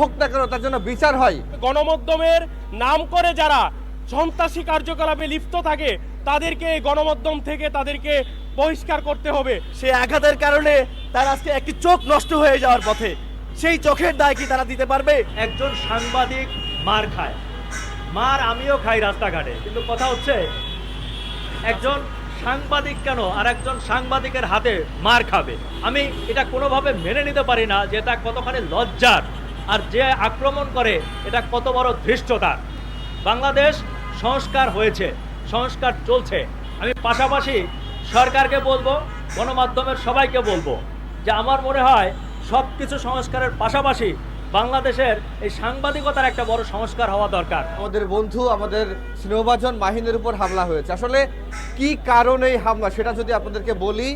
হোক না কেন তার জন্য বিচার হয়। গণমাধ্যমের নাম করে যারা সন্ত্রাসী কার্যকলাপে লিপ্ত থাকে তাদেরকে এই গণমাধ্যম থেকে তাদেরকে বহিষ্কার করতে হবে। সে আঘাতের কারণে তার আজকে একটি চোখ নষ্ট হয়ে যাওয়ার পথে। সেই চোখের দায় কি তারা দিতে পারবে? একজন সাংবাদিক মার খায়। মার আমিও খাই রাস্তাঘাটে কিন্তু কথা হচ্ছে একজন সাংবাদিক কেন আর একজন সাংবাদিকের হাতে মার খাবে? আমি এটা কোনোভাবে মেনে নিতে পারি না যে এটা কতখানি লজ্জার। আর যে আক্রমণ করে, এটা কত বড় ধৃষ্টতার বাংলাদেশ সংস্কার হয়েছে, সংস্কার চলছে। আমি পাশাপাশি সরকারকে বলব, গণমাধ্যমের সবাইকে বলব, যে আমার মনে হয় সব কিছু সংস্কারের পাশাপাশি বাংলাদেশের এই সাংবাদিকতার একটা বড় সংস্কার হওয়া দরকার। আমাদের বন্ধু, আমাদের স্নেহভাজন মাহিনের উপর হামলা হয়েছে। আসলে কি কারণে এই হামলা, সেটা যদি আপনাদেরকে বলি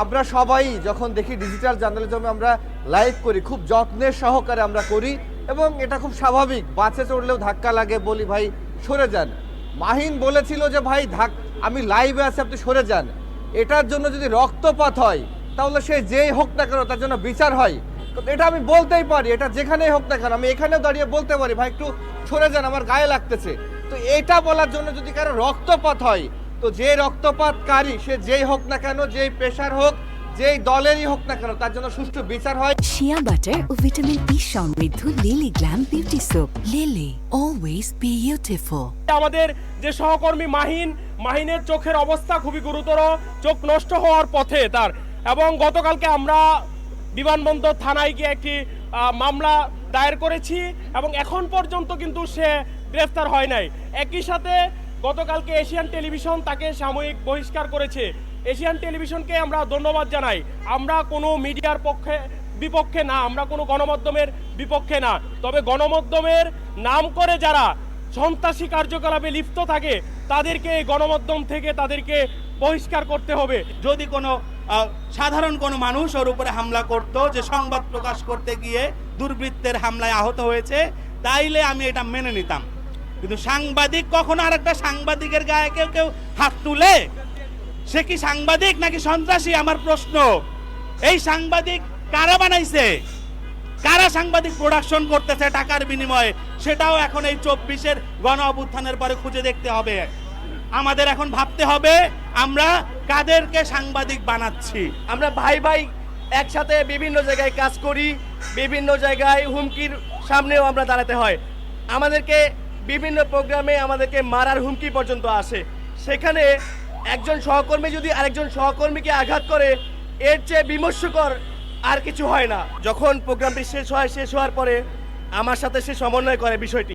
আমরা সবাই যখন দেখি ডিজিটাল জার্নালিজমে আমরা লাইভ করি, খুব যত্নের সহকারে আমরা করি এবং এটা খুব স্বাভাবিক। বাসে চড়লেও ধাক্কা লাগে বলি, ভাই, সরে যান। মাহিন বলেছিল যে, ভাই, ধাক, আমি লাইভে আছি, আপনি সরে যান। এটার জন্য যদি রক্তপাত হয়, তাহলে সে যেই হোক না কেন তার জন্য বিচার হয়। এটা আমি বলতেই পারি, এটা যেখানেই হোক না কেন, আমি এখানেও দাঁড়িয়ে বলতে পারি, ভাই, একটু সরে যান, আমার গায়ে লাগতেছে। তো এটা বলার জন্য যদি কারও রক্তপাত হয় তো যে রক্তপাতকারী সে যেই হোক না কেন যেই পেশার হোক যেই দলেরই হোক না কেন তার জন্য সুষ্ঠু বিচার হয়। শিয়া বাটার ও ভিটামিন ই সমৃদ্ধ Lily glam beauty soap Lily always beautiful আমাদের যে সহকর্মী মাহিন মাহিনের চোখের অবস্থা খুবই গুরুতর চোখ নষ্ট হওয়ার পথে তার। এবং গতকালকে আমরা বিমানবন্দর থানায় গিয়ে একটি মামলা দায়ের করেছি এবং এখন পর্যন্ত কিন্তু সে গ্রেফতার হয় নাই। একই সাথে গতকালকে এশিয়ান টেলিভিশন তাকে সাময়িক বহিষ্কার করেছে। এশিয়ান টেলিভিশনকে আমরা ধন্যবাদ জানাই। আমরা কোনো মিডিয়ার পক্ষে বিপক্ষে না, আমরা কোনো গণমাধ্যমের বিপক্ষে না। তবে গণমাধ্যমের নাম করে যারা সন্ত্রাসী কার্যকলাপে লিপ্ত থাকে, তাদেরকে এই গণমাধ্যম থেকে তাদেরকে বহিষ্কার করতে হবে। যদি কোনো সাধারণ কোনো মানুষ ওর উপরে হামলা করত, যে সংবাদ প্রকাশ করতে গিয়ে দুর্বৃত্তের হামলায় আহত হয়েছে, তাইলে আমি এটা মেনে নিতাম। কিন্তু সাংবাদিক কখনো আর একটা সাংবাদিকের গায়ে কেউ কেউ হাত তুলে? সে কি সাংবাদিক নাকি সন্ত্রাসী? আমার প্রশ্ন। এই সাংবাদিক কারা বানাইছে? কারা সাংবাদিক প্রোডাকশন করতেছে টাকার বিনিময়ে? সেটাও এখন এই চব্বিশের গণ অভ্যুত্থানের পরে খুঁজে দেখতে হবে। আমাদের এখন ভাবতে হবে, আমরা কাদেরকে সাংবাদিক বানাচ্ছি? আমরা ভাই ভাই একসাথে বিভিন্ন জায়গায় কাজ করি, বিভিন্ন জায়গায় হুমকির সামনেও আমরা দাঁড়াতে হয়। আমাদেরকে বিভিন্ন প্রোগ্রামে আমাদেরকে মারার হুমকি পর্যন্ত আসে। সেখানে একজন সহকর্মী যদি আরেকজন সহকর্মীকে আঘাত করে, এর চেয়ে বিমর্ষকর আর কিছু হয় না। যখন প্রোগ্রামটি শেষ হয়, শেষ হওয়ার পরে আমার সাথে সে সমন্বয় করে বিষয়টি।